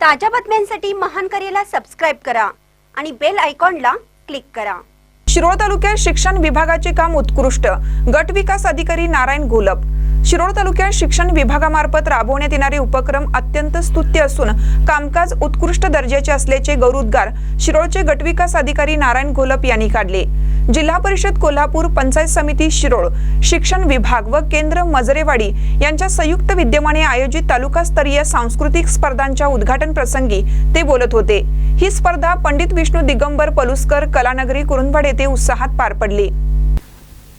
ताज्या बातम्यांसाठी महान करेला सबस्क्राईब करा आणि बेल आयकॉनला क्लिक करा. शिरोळ तालुक्यात शिक्षण विभागाचे काम उत्कृष्ट. गट विकास अधिकारी नारायण गोलप. शिरोळ तालुक्यात शिक्षण विभागामार्फत राबवण्यात येणारे उपक्रम अत्यंत स्तुत्य असून कामकाज उत्कृष्ट दर्जाचे असल्याचे गौरवोद्गार शिरोळचे गटविकास अधिकारी नारायण घोलप यांनी काढले. जिल्हा परिषद कोल्हापूर पंचायत समिती शिरोळ शिक्षण विभाग व केंद्र मजरेवाडी यांच्या संयुक्त विद्यमाने आयोजित तालुकास्तरीय सांस्कृतिक स्पर्धांच्या उद्घाटन प्रसंगी ते बोलत होते. ही स्पर्धा पंडित विष्णू दिगंबर पलुसकर कलानगरी कुरुंदवाड येथे उत्साहात पार पडली.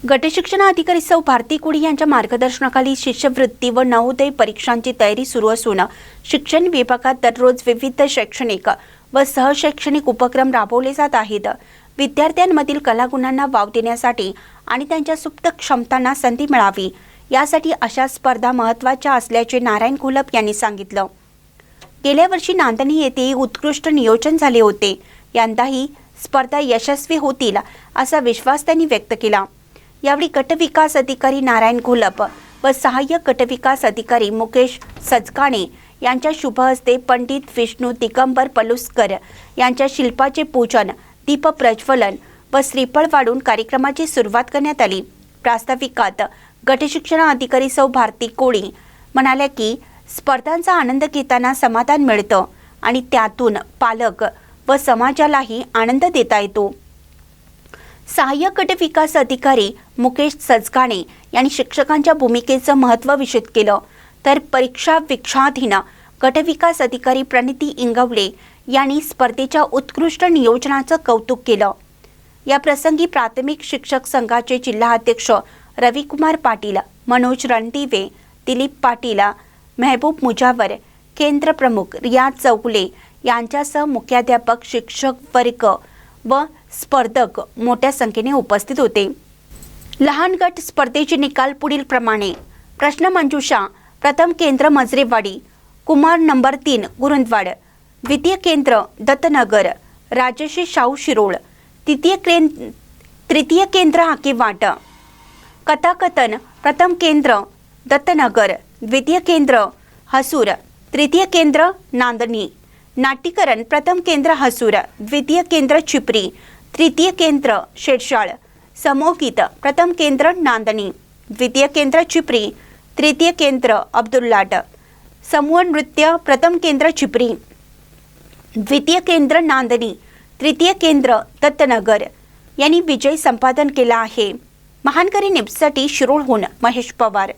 गटशिक्षण अधिकारी सौ भारती कुडी यांच्या मार्गदर्शनाखाली शिष्यवृत्ती व नवोदय परीक्षांची तयारी सुरू असून शिक्षण विभागात दररोज विविध शैक्षणिक व सहशैक्षणिक उपक्रम राबवले जात आहेत. विद्यार्थ्यांमधील कलागुणांना वाव देण्यासाठी आणि त्यांच्या सुप्त क्षमतांना संधी मिळावी यासाठी अशा स्पर्धा महत्त्वाच्या असल्याचे नारायण कुलप यांनी सांगितलं. गेल्या वर्षी नांदणी येथे उत्कृष्ट नियोजन झाले होते. यंदाही स्पर्धा यशस्वी होतील असा विश्वास त्यांनी व्यक्त केला. यावेळी गटविकास अधिकारी नारायण घोलप व सहाय्यक गटविकास अधिकारी मुकेश सजकाणे यांच्या शुभ हस्ते पंडित विष्णू दिगंबर पलुसकर यांच्या शिल्पाचे पूजन दीप प्रज्वलन व श्रीफळ वाढून कार्यक्रमाची सुरुवात करण्यात आली. प्रास्ताविकात गटशिक्षण अधिकारी सौ भारती कोळी म्हणाल्या की स्पर्धांचा आनंद घेताना समाधान मिळतं आणि त्यातून पालक व समाजालाही आनंद देता येतो. सहाय्यक गट विकास अधिकारी मुकेश सजगाणे यांनी शिक्षकांच्या भूमिकेचं महत्त्व विषद केलं. तर परीक्षा विक्षाधीन गटविकास अधिकारी प्रणिती इंगवले यांनी स्पर्धेच्या उत्कृष्ट नियोजनाचं कौतुक केलं. या प्रसंगी प्राथमिक शिक्षक संघाचे जिल्हाध्यक्ष रविकुमार पाटील मनोज रणदिवे दिलीप पाटील मेहबूब मुजावर केंद्र प्रमुख रियाज चौगुले यांच्यासह मुख्याध्यापक शिक्षक वर्ग व स्पर्धक मोठ्या संख्येने उपस्थित होते. लहान गट स्पर्धेचे निकाल पुढील प्रमाणे. प्रश्नमंजुषा प्रथम केंद्र मजरेवाडी कुमार नंबर तीन गुरुंदवाड. द्वितीय केंद्र दत्तनगर राजश्री शाहू शिरोळ. तृतीय केंद्र तृतीय केंद्र हाकेवाट कथाकथन प्रथम केंद्र दत्तनगर द्वितीय केंद्र हसूर तृतीय केंद्र नांदणी नाट्यकरण प्रथम केंद्र हसूर द्वितीय केंद्र चिपरी. तृतीय केंद्र शेडशाळ. समोकित प्रथम केंद्र नांदणी. द्वितीय केंद्र चिपरी. तृतीय केंद्र अब्दुल्लाट. समूह नृत्य. प्रथम केंद्र चिपरी. द्वितीय केंद्र नांदणी. तृतीय केंद्र दत्तनगर. यांनी विजय संपादन केला आहे. महानकरी निप्ससाठी शिरोळहून महेश पवार.